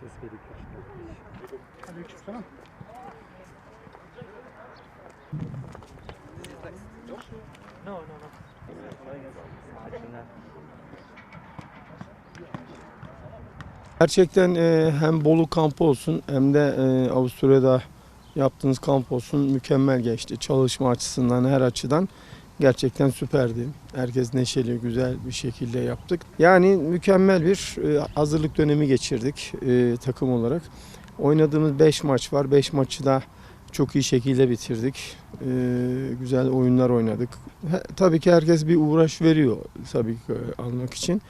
Ses geliyor karşıdan. Aleykümselam. No, no, no. Gerçekten e, hem Bolu kampı olsun hem de e, Avusturya'da yaptığınız kamp olsun mükemmel geçti. Çalışma açısından her açıdan gerçekten süperdi. Herkes neşeli, güzel bir şekilde yaptık. Yani mükemmel bir e, hazırlık dönemi geçirdik e, takım olarak. Oynadığımız 5 maç var. 5 maçı da çok iyi şekilde bitirdik. E, güzel oyunlar oynadık. Tabii ki herkes bir uğraş veriyor tabii ki almak için.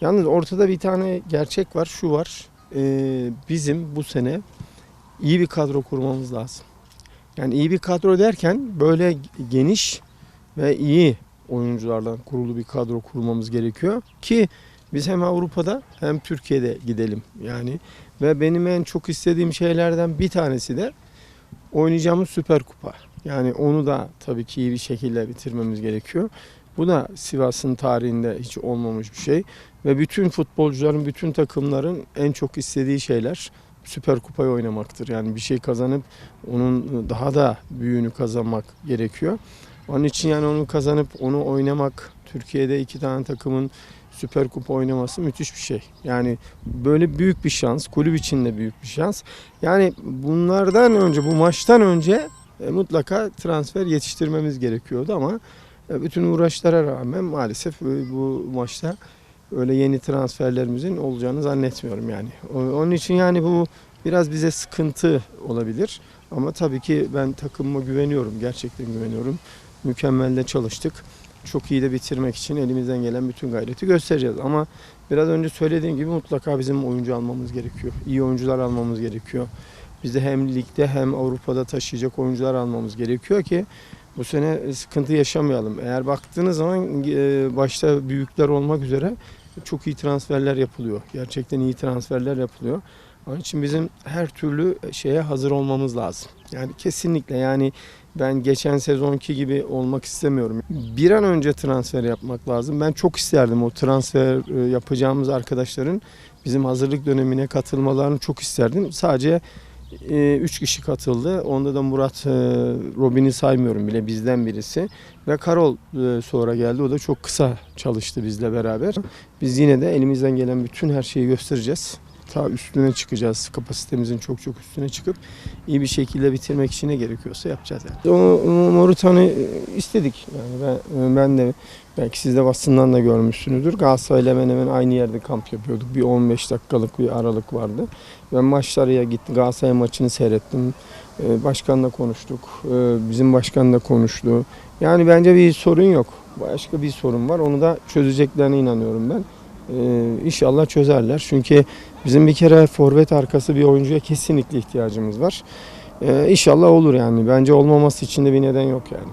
Yalnız ortada bir tane gerçek var. Şu var. Bizim bu sene iyi bir kadro kurmamız lazım. Yani iyi bir kadro derken böyle geniş ve iyi oyunculardan kurulu bir kadro kurmamız gerekiyor ki biz hem Avrupa'da hem Türkiye'de gidelim yani ve benim en çok istediğim şeylerden bir tanesi de oynayacağımız Süper Kupa. Yani onu da tabii ki iyi bir şekilde bitirmemiz gerekiyor. Bu da Sivas'ın tarihinde hiç olmamış bir şey. Ve bütün futbolcuların, bütün takımların en çok istediği şeyler Süper Kupayı oynamaktır. Yani bir şey kazanıp onun daha da büyüğünü kazanmak gerekiyor. Onun için yani onu kazanıp onu oynamak, Türkiye'de iki tane takımın Süper Kupa oynaması müthiş bir şey. Yani böyle büyük bir şans, kulüp için de büyük bir şans. Yani bunlardan önce, bu maçtan önce e, mutlaka transfer yetiştirmemiz gerekiyordu ama e, bütün uğraşlara rağmen maalesef e, bu maçta öyle yeni transferlerimizin olacağını zannetmiyorum yani. Onun için yani bu biraz bize sıkıntı olabilir. Ama tabii ki ben takımıma güveniyorum. Gerçekten güveniyorum. Mükemmel de çalıştık. Çok iyi de bitirmek için elimizden gelen bütün gayreti göstereceğiz. Ama biraz önce söylediğim gibi mutlaka bizim oyuncu almamız gerekiyor. İyi oyuncular almamız gerekiyor. Biz de hem ligde hem Avrupa'da taşıyacak oyuncular almamız gerekiyor ki bu sene sıkıntı yaşamayalım. Eğer baktığınız zaman e, başta büyükler olmak üzere çok iyi transferler yapılıyor. Gerçekten iyi transferler yapılıyor. Onun için bizim her türlü şeye hazır olmamız lazım. Yani kesinlikle yani ben geçen sezonki gibi olmak istemiyorum. Bir an önce transfer yapmak lazım. Ben çok isterdim o transfer e, yapacağımız arkadaşların bizim hazırlık dönemine katılmalarını çok isterdim. Sadece 3 kişi katıldı. Onda da Murat e, Robin'i saymıyorum bile bizden birisi. Ve Karol e, sonra geldi. O da çok kısa çalıştı bizle beraber. Biz yine de elimizden gelen bütün her şeyi göstereceğiz. Ta üstüne çıkacağız. Kapasitemizin çok çok üstüne çıkıp iyi bir şekilde bitirmek için ne gerekiyorsa yapacağız yani. O, Morutan'ı istedik. Yani ben, ben de belki siz de basından da görmüşsünüzdür. Galatasaray'la hemen hemen aynı yerde kamp yapıyorduk. Bir 15 dakikalık bir aralık vardı. Ben maçlara gittim. Galatasaray maçını seyrettim. Ee, Başkanla konuştuk. Ee, Bizim başkan da konuştu. Yani bence bir sorun yok. Başka bir sorun var. Onu da çözeceklerine inanıyorum ben. Ee, İnşallah çözerler. Çünkü bizim bir kere forvet arkası bir oyuncuya kesinlikle ihtiyacımız var. Ee, İnşallah olur yani. Bence olmaması için de bir neden yok yani.